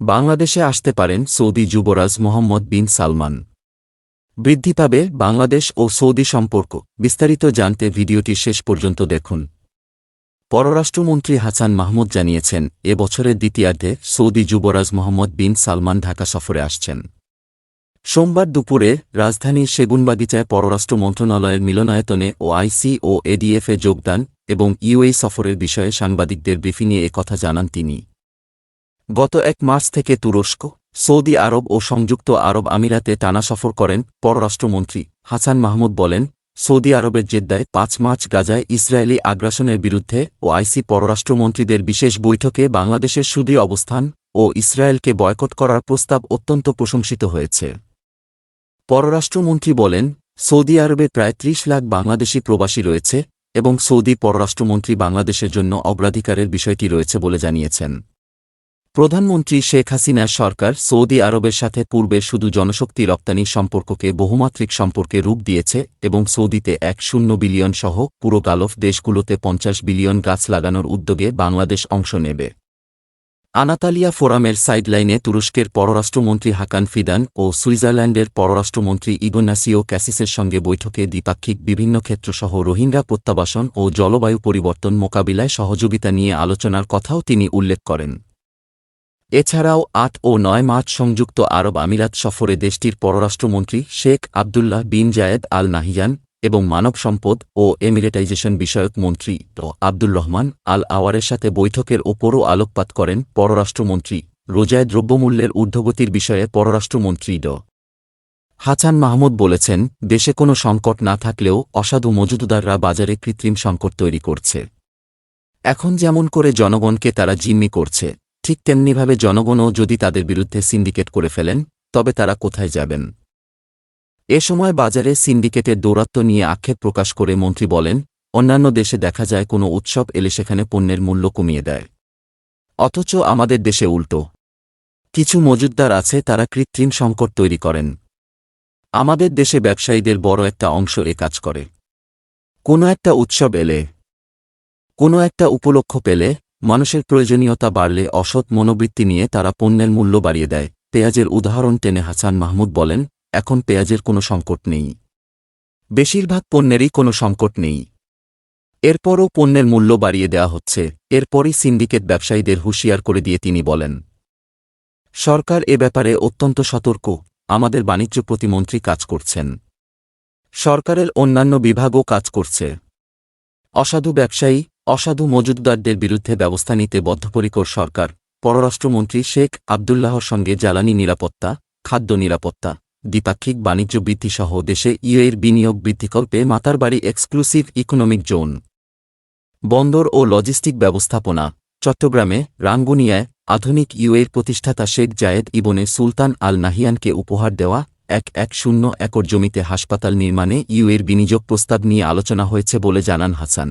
বাংলাদেশে আসতে পারেন সৌদি যুবরাজ মোহাম্মদ বিন সালমান। বৃদ্ধি পাবে বাংলাদেশ ও সৌদি সম্পর্ক। বিস্তারিত জানতে ভিডিওটি শেষ পর্যন্ত দেখুন। পররাষ্ট্রমন্ত্রী হাসান মাহমুদ জানিয়েছেন, এ বছরের দ্বিতীয়ার্ধে সৌদি যুবরাজ মোহাম্মদ বিন সালমান ঢাকা সফরে আসছেন। সোমবার দুপুরে রাজধানীর সেগুনবাগিচায় পররাষ্ট্র মন্ত্রণালয়ের মিলনায়তনে ও আইসি ও এডিএফে যোগদান এবং ইউএই সফরের বিষয়ে সাংবাদিকদের ব্রিফিংয়ে কথা জানান তিনি। গত এক মার্চ থেকে তুরস্ক, সৌদি আরব ও সংযুক্ত আরব আমিরাতে টানা সফর করেন পররাষ্ট্রমন্ত্রী হাসান মাহমুদ বলেন, সৌদি আরবের জেদ্দায় পাঁচ মার্চ গাজায় ইসরায়েলি আগ্রাসনের বিরুদ্ধে ও আইসি পররাষ্ট্রমন্ত্রীদের বিশেষ বৈঠকে বাংলাদেশের সুদী অবস্থান ও ইসরায়েলকে বয়কট করার প্রস্তাব অত্যন্ত প্রশংসিত হয়েছে। পররাষ্ট্রমন্ত্রী বলেন, সৌদি আরবে প্রায় ত্রিশ লাখ বাংলাদেশি প্রবাসী রয়েছে এবং সৌদি পররাষ্ট্রমন্ত্রী বাংলাদেশের জন্য অগ্রাধিকারের বিষয়টি রয়েছে বলে জানিয়েছেন। প্রধানমন্ত্রী শেখ হাসিনার সরকার সৌদি আরবের সাথে পূর্বে শুধু জনশক্তি রপ্তানি সম্পর্ককে বহুমাত্রিক সম্পর্কে রূপ দিয়েছে এবং সৌদিতে এক শূন্য বিলিয়ন সহ পুরো গালফ দেশগুলোতে পঞ্চাশ বিলিয়ন গাছ লাগানোর উদ্যোগে বাংলাদেশ অংশ নেবে। আনাতালিয়া ফোরামের সাইডলাইনে তুরস্কের পররাষ্ট্রমন্ত্রী হাকান ফিদান ও সুইজারল্যান্ডের পররাষ্ট্রমন্ত্রী ইগোনাসিও ক্যাসিসের সঙ্গে বৈঠকে দ্বিপাক্ষিক বিভিন্ন ক্ষেত্রসহ রোহিঙ্গা প্রত্যাবাসন ও জলবায়ু পরিবর্তন মোকাবিলায় সহযোগিতা নিয়ে আলোচনার কথাও তিনি উল্লেখ করেন। এছাড়াও আট ও নয় মার্চ সংযুক্ত আরব আমিরাত সফরে দেশটির পররাষ্ট্রমন্ত্রী শেখ আবদুল্লাহ বিন জায়েদ আল নাহিয়ান এবং মানব সম্পদ ও এমিরেটাইজেশন বিষয়ক মন্ত্রী ড আব্দুল রহমান আল আওয়ারের সাথে বৈঠকের ওপরও আলোকপাত করেন পররাষ্ট্রমন্ত্রী। রোজায় দ্রব্যমূল্যের ঊর্ধ্বগতির বিষয়ে পররাষ্ট্রমন্ত্রী ড হাসান মাহমুদ বলেছেন, দেশে কোনো সংকট না থাকলেও অসাধু মজুদদাররা বাজারে কৃত্রিম সংকট তৈরি করছে। এখন যেমন করে জনগণকে তারা জিম্মি করছে। ঠিক তেমনিভাবে জনগণও যদি তাদের বিরুদ্ধে সিন্ডিকেট করে ফেলেন, তবে তারা কোথায় যাবেন? এ সময় বাজারে সিন্ডিকেটের দৌরাত্ম্য নিয়ে আক্ষেপ প্রকাশ করে মন্ত্রী বলেন, অন্যান্য দেশে দেখা যায় কোনো উৎসব এলে সেখানে পণ্যের মূল্য কমিয়ে দেয়। অথচ আমাদের দেশে উল্টো। কিছু মজুদ্দার আছে তারা কৃত্রিম সংকট তৈরি করেন। আমাদের দেশে ব্যবসায়ীদের বড় একটা অংশ এ কাজ করে। কোনো একটা উৎসব এলে, কোনো একটা উপলক্ষ পেলে মানুষের প্রয়োজনীয়তা বাড়লে অসৎ মনোবৃত্তি নিয়ে তারা পণ্যের মূল্য বাড়িয়ে দেয়। পেঁয়াজের উদাহরণ টেনে হাসান মাহমুদ বলেন, এখন পেঁয়াজের কোনো সংকট নেই। বেশিরভাগ পণ্যেরই কোনো সংকট নেই। এরপরও পণ্যের মূল্য বাড়িয়ে দেওয়া হচ্ছে, এরপরই সিন্ডিকেট ব্যবসায়ীদের হুঁশিয়ার করে দিয়ে তিনি বলেন, সরকার এ ব্যাপারে অত্যন্ত সতর্ক, আমাদের বাণিজ্য প্রতিমন্ত্রী কাজ করছেন। সরকারের অন্যান্য বিভাগও কাজ করছে। অসাধু ব্যবসায়ী অসাধু মজুদদারদের বিরুদ্ধে ব্যবস্থা নিতে বদ্ধপরিকর সরকার। পররাষ্ট্রমন্ত্রী শেখ আবদুল্লাহর সঙ্গে জ্বালানি নিরাপত্তা, খাদ্য নিরাপত্তা, দ্বিপাক্ষিক বাণিজ্য বৃদ্ধিসহ দেশে ইউএর বিনিয়োগ বৃদ্ধিকল্পে মাতারবাড়ি এক্সক্লুসিভ ইকোনমিক জোন। বন্দর ও লজিস্টিক ব্যবস্থাপনা, চট্টগ্রামে রাঙ্গুনিয়ায় আধুনিক ইউএর প্রতিষ্ঠাতা শেখ জায়েদ ইবনে সুলতান আল নাহিয়ানকে উপহার দেওয়া এক এক শূন্য একর জমিতে হাসপাতাল নির্মাণে ইউএর বিনিয়োগ প্রস্তাব নিয়ে আলোচনা হয়েছে বলে জানান হাসান।